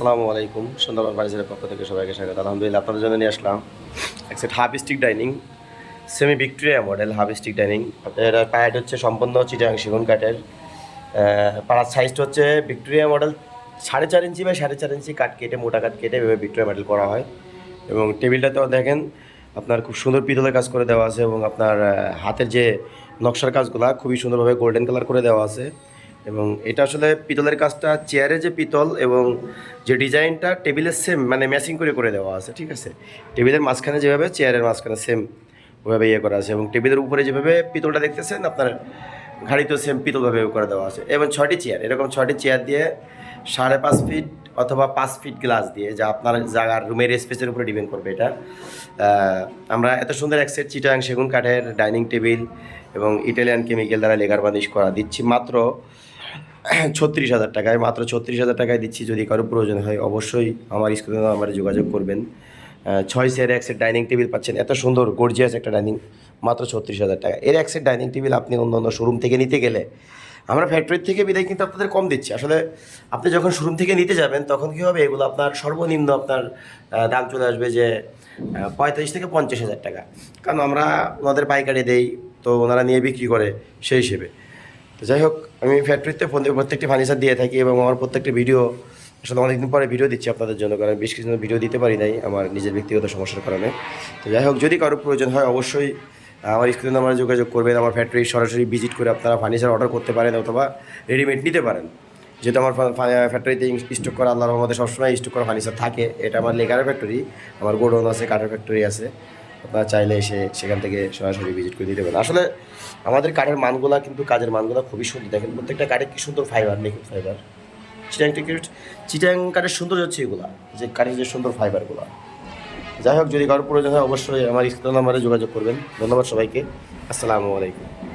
আসসালামু আলাইকুম, সুন্দরবন ফার্নিচারের পক্ষ থেকে সবাইকে স্বাগত। আলহামদুলিল্লাহ, আপনাদের জন্য নিয়ে আসলাম এক set half stick dining semi Victoria model half stick dining এর প্যাড হচ্ছে সম্পূর্ণ চিটাং সেগুন কাঠের পাড়ার সাইজটা হচ্ছে ভিক্টোরিয়া মডেল সাড়ে চার ইঞ্চি বা সাড়ে চার ইঞ্চি কাঠ কেটে, মোটা কাঠ কেটে এভাবে ভিক্টোরিয়া মডেল করা হয়। এবং টেবিলটাতেও দেখেন আপনার খুব সুন্দর পিতলের কাজ করে দেওয়া আছে এবং আপনার হাতের যে নকশার কাজগুলো খুবই সুন্দরভাবে গোল্ডেন কালার করে দেওয়া আছে। এবং এটা আসলে পিতলের কাজটা চেয়ারে যে পিতল এবং যে ডিজাইনটা টেবিলের সেম মানে ম্যাচিং করে করে দেওয়া আছে, ঠিক আছে? টেবিলের মাঝখানে যেভাবে চেয়ারের মাঝখানে সেম ওইভাবে ইয়ে করা আছে এবং টেবিলের উপরে যেভাবে পিতলটা দেখতেছেন, আপনার ঘাড়িতেও সেম পিতলভাবে করে দেওয়া আছে। এবং ছয়টি চেয়ার এরকম ছয়টি চেয়ার দিয়ে সাড়ে পাঁচ ফিট অথবা পাঁচ ফিট গ্লাস দিয়ে, যা আপনার জায়গার রুমের স্পেসের উপরে ডিপেন্ড করবে এটা। আমরা এত সুন্দর এক সেট চিটাং সেগুন কাঠের ডাইনিং টেবিল এবং ইটালিয়ান কেমিক্যাল দ্বারা লেগার বানিশ করা। দিচ্ছি মাত্র ছত্রিশ হাজার টাকায়, মাত্র ছত্রিশ হাজার টাকায় দিচ্ছি। যদি কারও প্রয়োজন হয়, অবশ্যই আমার স্কুলে আমার যোগাযোগ করবেন। ছয় সের এক সেট ডাইনিং টেবিল পাচ্ছেন। এত সুন্দর গর্জিয়াস একটা ডাইনিং মাত্র ছত্রিশ হাজার টাকা। এর এক সেট ডাইনিং টেবিল আপনি অন্য অন্য শোরুম থেকে নিতে গেলে, আমরা ফ্যাক্টরি থেকে বিদায় কিন্তু আপনাদের কম দিচ্ছি। আসলে আপনি যখন শোরুম থেকে নিতে যাবেন, তখন কী হবে? এগুলো আপনার সর্বনিম্ন আপনার দাম চলে আসবে যে পঁয়তাল্লিশ থেকে পঞ্চাশ হাজার টাকা। কারণ আমরা ওনাদের পাইকারি দেই, তো ওনারা নিয়ে বিক্রি করে সেই হিসেবে। তো যাই হোক, আমি ফ্যাক্টরিতে প্রত্যেকটি ফার্নিচার দিয়ে থাকি এবং আমার প্রত্যেকটি ভিডিও আসলে অনেকদিন পরে ভিডিও দিচ্ছি আপনাদের জন্য, কারণ বেশ কিছু ভিডিও দিতে পারি নাই আমার নিজের ব্যক্তিগত সমস্যার কারণে। তো যাই হোক, যদি কারও প্রয়োজন হয় অবশ্যই আমার স্ক্রিনে আমার যোগাযোগ করবেন, আমার ফ্যাক্টরি সরাসরি ভিজিট করে আপনারা ফার্নিচার অর্ডার করতে পারেন অথবা রেডিমেড নিতে পারেন। যেহেতু আমার ফ্যাক্টরিতে স্টক করা, আল্লাহর রহমতে সবসময় স্টক করা ফার্নিচার থাকে, এটা আমার লেগারের ফ্যাক্টরি আমার গোডাউন আছে, কাঠের ফ্যাক্টরি আছে, আপনারা চাইলে এসে সেখান থেকে সরাসরি ভিজিট করে দিতে পারেন। আসলে আমাদের কাঠের মানগুলা কিন্তু কাজের মানগুলা খুবই সুন্দর। দেখেন প্রত্যেকটা কাঠের কি সুন্দর ফাইবার নিখুঁত ফাইবার চিটাং টিকিট, চিটাং কাঠের সুন্দর হচ্ছে এগুলো, যে কাঠের যে সুন্দর ফাইবারগুলো যাই হোক, যদি কারোর প্রয়োজন হয়, অবশ্যই আমার স্ক্রিন নাম্বারে যোগাযোগ করবেন। ধন্যবাদ সবাইকে। আসসালামু আলাইকুম।